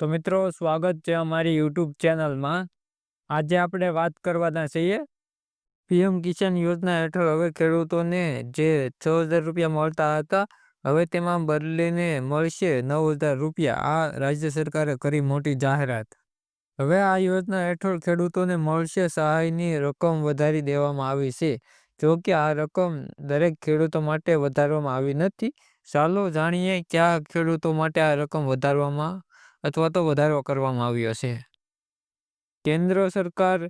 તો મિત્રો, સ્વાગત છે અમારી યુટ્યુબ ચેનલમાં. આજે આપણે વાત કરવાના છીએ પીએમ કિસાન યોજના હેઠળ હવે ખેડૂતોને જે છ હજાર રૂપિયા મળતા હતા, હવે તેમાં બદલીને મળશે નવ હજાર રૂપિયા. આ રાજ્ય સરકારે કરી મોટી જાહેરાત. હવે આ યોજના હેઠળ ખેડૂતોને મળશે સહાયની રકમ વધારી દેવામાં આવી છે. જો કે આ રકમ દરેક ખેડૂતો માટે વધારવામાં આવી નથી. ચાલો જાણીએ કયા ખેડૂતો માટે આ રકમ વધારવામાં અથવા તો વધારો કરવામાં આવ્યો છે. કેન્દ્ર સરકાર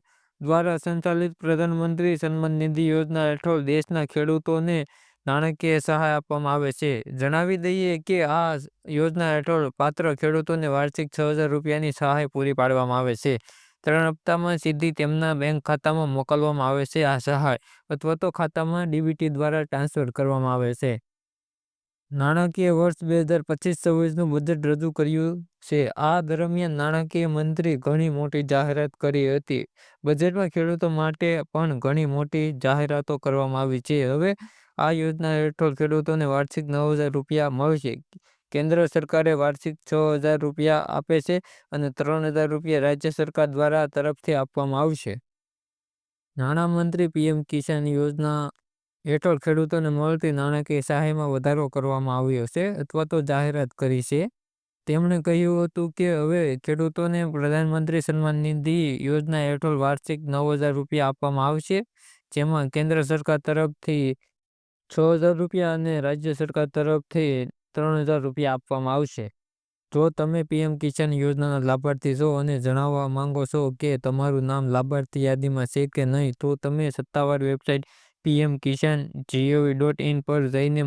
દ્વારા સંચાલિત પ્રધાનમંત્રી સન્માન નિધિ યોજના હેઠળ દેશના ખેડૂતોને નાણાકીય સહાય આપવામાં આવે છે. જણાવી દઈએ કે આ યોજના હેઠળ પાત્ર ખેડૂતોને વાર્ષિક છ હજાર રૂપિયાની સહાય પૂરી પાડવામાં આવે છે. ત્રણ હપ્તામાં સીધી તેમના બેંક ખાતામાં મોકલવામાં આવે છે આ સહાય, અથવા તો ખાતામાં ડીબીટી દ્વારા ટ્રાન્સફર કરવામાં આવે છે. નાણાકીય વર્ષ બે હજાર પચીસ છવ્વીસનું બજેટ રજૂ કર્યું છે આ દરમિયાન નાણાકીય મંત્રી ઘણી મોટી જાહેરાત કરી હતી. બજેટમાં ખેડૂતો માટે પણ ઘણી મોટી જાહેરાતો કરવામાં આવી છે. હવે આ યોજના હેઠળ ખેડૂતોને વાર્ષિક નવ હજાર રૂપિયા મળશે કેન્દ્ર સરકારે વાર્ષિક છ હજાર રૂપિયા આપે છે અને ત્રણ હજાર રૂપિયા રાજ્ય સરકાર દ્વારા તરફથી આપવામાં આવશે. નાણામંત્રી પીએમ કિસાન યોજના હેઠળ ખેડૂતોને મળતી નાણાકીય સહાયમાં વધારો કરવામાં આવ્યો છે અથવા તો જાહેરાત કરી છે. તેમણે કહ્યું હતું કે, હવે ખેડૂતોને પ્રધાનમંત્રી સન્માન નિધિ યોજના હેઠળ વાર્ષિક નવ હજાર રૂપિયા આપવામાં આવશે, જેમાં કેન્દ્ર સરકાર તરફથી છ હજાર રૂપિયા અને રાજ્ય સરકાર તરફથી ત્રણ હજાર રૂપિયા આપવામાં આવશે. જો તમે પીએમ કિસાન યોજનાના લાભાર્થી છો અને જણાવવા માંગો છો કે તમારું નામ લાભાર્થી યાદીમાં છે કે નહીં, તો તમે સત્તાવાર website PM Kisan G O V dot in પર જઈને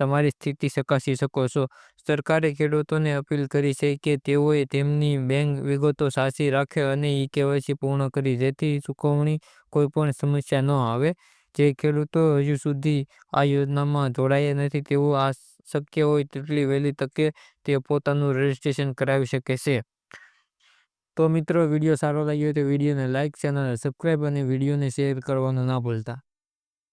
તમારી સ્થિતિ ચકાસી શકો છો. સરકારે ખેડૂતોને અપીલ કરી છે કે તેઓએ તેમની બેંક વિગતો સાચી રાખે અને ઈ કેવાયસી પૂર્ણ કરી, જેથી ચૂકવણી કોઈ પણ સમસ્યા ન આવે. જે ખેડૂતો હજુ સુધી આ યોજનામાં જોડાયા નથી, તેઓ આ શક્ય હોય તેટલી વહેલી તકે તે પોતાનું રજિસ્ટ્રેશન કરાવી શકે છે. તો મિત્રો, વીડિયો સારો લાગ્યો તો વિડીયોને લાઇક ચેનલને સબસ્ક્રાઈબ અને વિડીયોને શેર કરવાનું ના ભૂલતા.